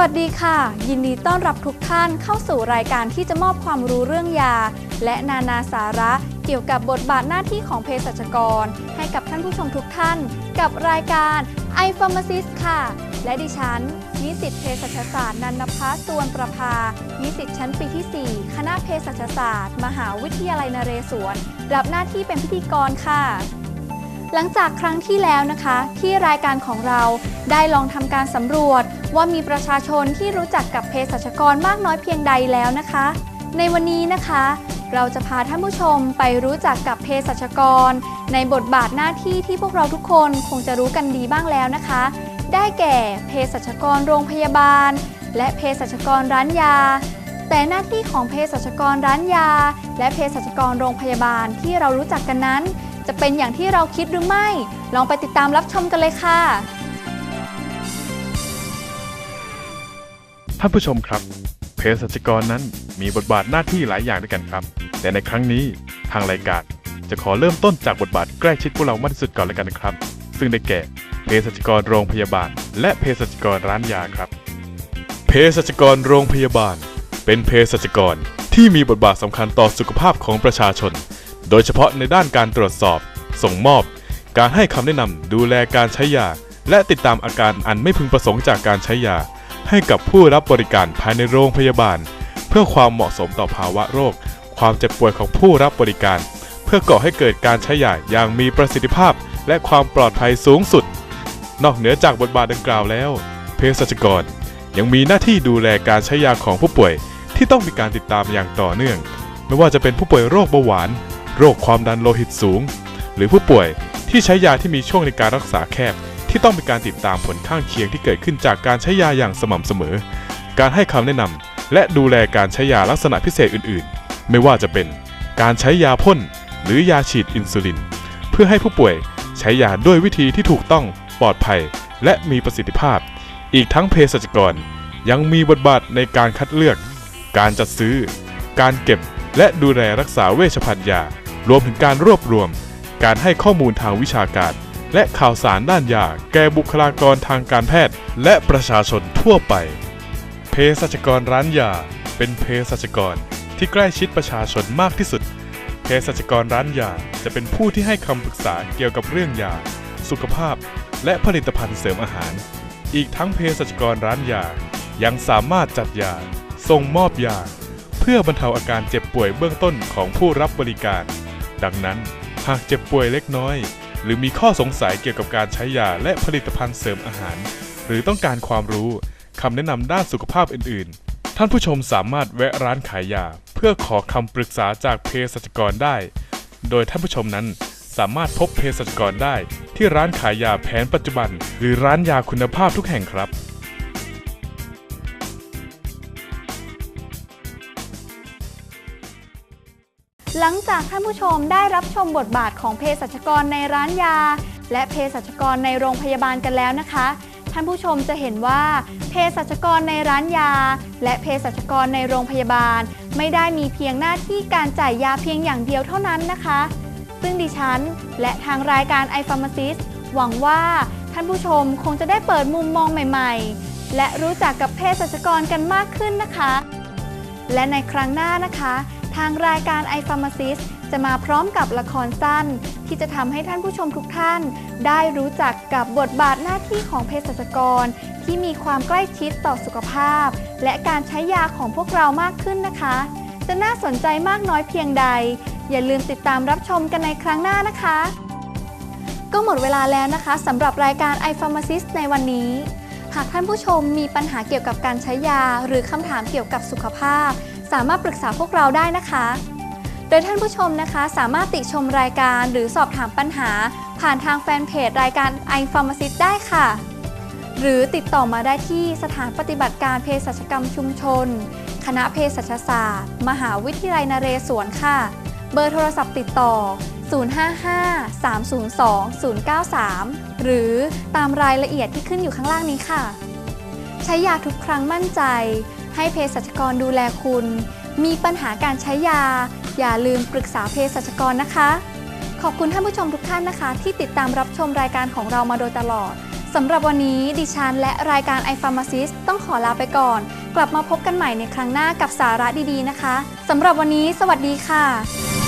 วัสดีค่ะ ยินดีต้อนรับทุกท่านเข้าสู่รายการที่จะมอบความรู้เรื่องยา และนานาสาระเกี่ยวกับบทบาทหน้าที่ของเภสัชกร ให้กับท่านผู้ชมทุกท่าน กับรายการ i p h a r m a c i s t ค่ะ และดิฉัน นิสิตเภสัชศาสตร์นันนพัสสวนประภา นิสิตชั้นปีที่ 4 คณะเภสัชศาสตร์ มหาวิทยาลัยนเรศวร รับหน้าที่เป็นพิธีกรค่ะหลังจากครั้งที่แล้วนะคะ ที่รายการของเราได้ลองทำการสำรวจ ว่ามีประชาชนที่รู้จักกับเภสัชกรมากน้อยเพียงใดแล้วนะคะ ในวันนี้นะคะ เราจะพาท่านผู้ชมไปรู้จักกับเภสัชกร ในบทบาทหน้าที่ที่พวกเราทุกคนคงจะรู้กันดีบ้างแล้วนะคะ ได้แก่เภสัชกรโรงพยาบาล และเภสัชกรร้านยา แต่หน้าที่ของเภสัชกรร้านยา และเภสัชกรโรงพยาบาลที่เรารู้จักกันนั้น จะเป็นอย่างที่เราคิดหรือไม่ ลองไปติดตามรับชมกันเลยค่ะ ท่านผู้ชมครับเภสัชกรนั้นมีบทบาทหน้าที่หลายอย่างด้วยกันครับ แต่ในครั้งนี้ทางรายการจะขอเริ่มต้นจากบทบาทใกล้ชิดพวกเรามากที่สุดก่อนเลยกันนะครับ ซึ่งได้แก่เภสัชกรโรงพยาบาล และเภสัชกรร้านยาครับเภสัชกรโรงพยาบาล เป็นเภสัชกรที่มีบทบาทสำคัญต่อสุขภาพของประชาชน โดยเฉพาะในด้านการตรวจสอบ ส่งมอบ การให้คำแนะนำดูแลการใช้ยา และติดตามอาการอันไม่พึงประสงค์จากการใช้ยา ให้กับผู้รับบริการภายในโรงพยาบาล เพื่อความเหมาะสมต่อภาวะโรค ความเจ็บป่วยของผู้รับบริการ เพื่อก่อให้เกิดการใช้ยาอย่างมีประสิทธิภาพ และความปลอดภัยสูงสุด นอกเหนือจากบทบาทดังกล่าวแล้ว เภสัชกร ยังมีหน้าที่ดูแลการใช้ยาของผู้ป่วย ที่ต้องมีการติดตามอย่างต่อเนื่อง ไม่ว่าจะเป็นผู้ป่วยโรคเบาหวาน โรคความดันโลหิตสูง หรือผู้ป่วยที่ใช้ยาที่มีช่วงในการรักษาแคบ ที่ต้องมีการติดตามผลข้างเคียงที่เกิดขึ้นจากการใช้ยาอย่างสม่ำเสมอ การให้คำแนะนำและดูแลการใช้ยาลักษณะพิเศษอื่นๆ ไม่ว่าจะเป็น การใช้ยาพ่นหรือยาฉีดอินซูลิน เพื่อให้ผู้ป่วยใช้ยาด้วยวิธีที่ถูกต้องปลอดภัย และมีประสิทธิภาพ อีกทั้งเภสัชกร ยังมีบทบาทในการคัดเลือก การจัดซื้อ การเก็บ และดูแลรักษาเวชภัณฑ์ยารวมถึงการรวบรวม การให้ข้อมูลทางวิชาการ และข่าวสารด้านยาแก่บุคลากรทางการแพทย์ และประชาชนทั่วไป เภสัชกรร้านยา เป็นเภสัชกรที่ใกล้ชิดประชาชนมากที่สุด เภสัชกรร้านยาจะเป็นผู้ที่ให้คำปรึกษาเกี่ยวกับเรื่องยา สุขภาพ และผลิตภัณฑ์เสริมอาหาร อีกทั้งเภสัชกรร้านยา ยังสามารถจัดยา ส่งมอบยา เพื่อบรรเทาอาการเจ็บป่วยเบื้องต้นของผู้รับบริการ ดังนั้นหากเจ็บป่วยเล็กน้อย หรือมีข้อสงสัยเกี่ยวกับการใช้ยาและผลิตภัณฑ์เสริมอาหาร หรือต้องการความรู้คำแนะนำด้านสุขภาพอื่น ๆ ท่านผู้ชมสามารถแวะร้านขายยา เพื่อขอคำปรึกษาจากเภสัชกรได้ โดยท่านผู้ชมนั้นสามารถพบเภสัชกรได้ ที่ร้านขายยาแผนปัจจุบัน หรือร้านยาคุณภาพทุกแห่งครับ หลังจากท่านผู้ชมได้รับชมบทบาทของเภสัชกรในร้านยา และเภสัชกรในโรงพยาบาลกันแล้วนะคะ ท่านผู้ชมจะเห็นว่าเภสัชกรในร้านยา และเภสัชกรในโรงพยาบาล ไม่ได้มีเพียงหน้าที่การจ่ายยาเพียงอย่างเดียวเท่านั้นนะคะ ซึ่งดิฉัน และทางรายการ i p h a r m a c i s t หวังว่าท่านผู้ชมคงจะได้เปิดมุมมองใหม่ ๆ และรู้จักกับเภสัชกรกันมากขึ้นนะคะ และในครั้งหน้านะคะางรายการ i p h a r m a c i s t จะมาพร้อมกับละครสั้น ที่จะทำให้ท่านผู้ชมทุกท่าน ได้รู้จักกับบทบาทหน้าที่ของเภสัชกร ที่มีความใกล้ชิดต่อสุขภาพ และการใช้ยาของพวกเรามากขึ้นนะคะ จะน่าสนใจมากน้อยเพียงใด อย่าลืมติดตามรับชมกันในครั้งหน้านะคะ ก็หมดเวลาแล้วนะคะสำหรับรายการ i p h a r m a c i s t ในวันนี้ หากท่านผู้ชมมีปัญหาเกี่ยวกับการใช้ยา หรือคำถามเกี่ยวกับสุขภาพ สามารถปรึกษาพวกเราได้นะคะ โดยท่านผู้ชมนะคะ สามารถติชมรายการหรือสอบถามปัญหา ผ่านทางแฟนเพจรายการ i p h a r m a c i s t ได้ค่ะ หรือติดต่อมาได้ที่สถานปฏิบัติการเภสัชกรรมชุมชน คณะเภสัชศาสตร์ มหาวิทยาลัยนเรศวรค่ะ เบอร์โทรศัพท์ติดต่อ 055-302-093 หรือตามรายละเอียดที่ขึ้นอยู่ข้างล่างนี้ค่ะ ใช้ยาทุกครั้งมั่นใจ ให้เภสัชกรดูแลคุณ มีปัญหาการใช้ยา อย่าลืมปรึกษาเภสัชกรนะคะ ขอบคุณท่านผู้ชมทุกท่านนะคะ ที่ติดตามรับชมรายการของเรามาโดยตลอดสำหรับวันนี้ดิฉันและรายการ i p h a r m a c i s t ต้องขอลาไปก่อน กลับมาพบกันใหม่ในครั้งหน้ากับสาระดีๆนะคะสำหรับวันนี้ สวัสดีค่ะ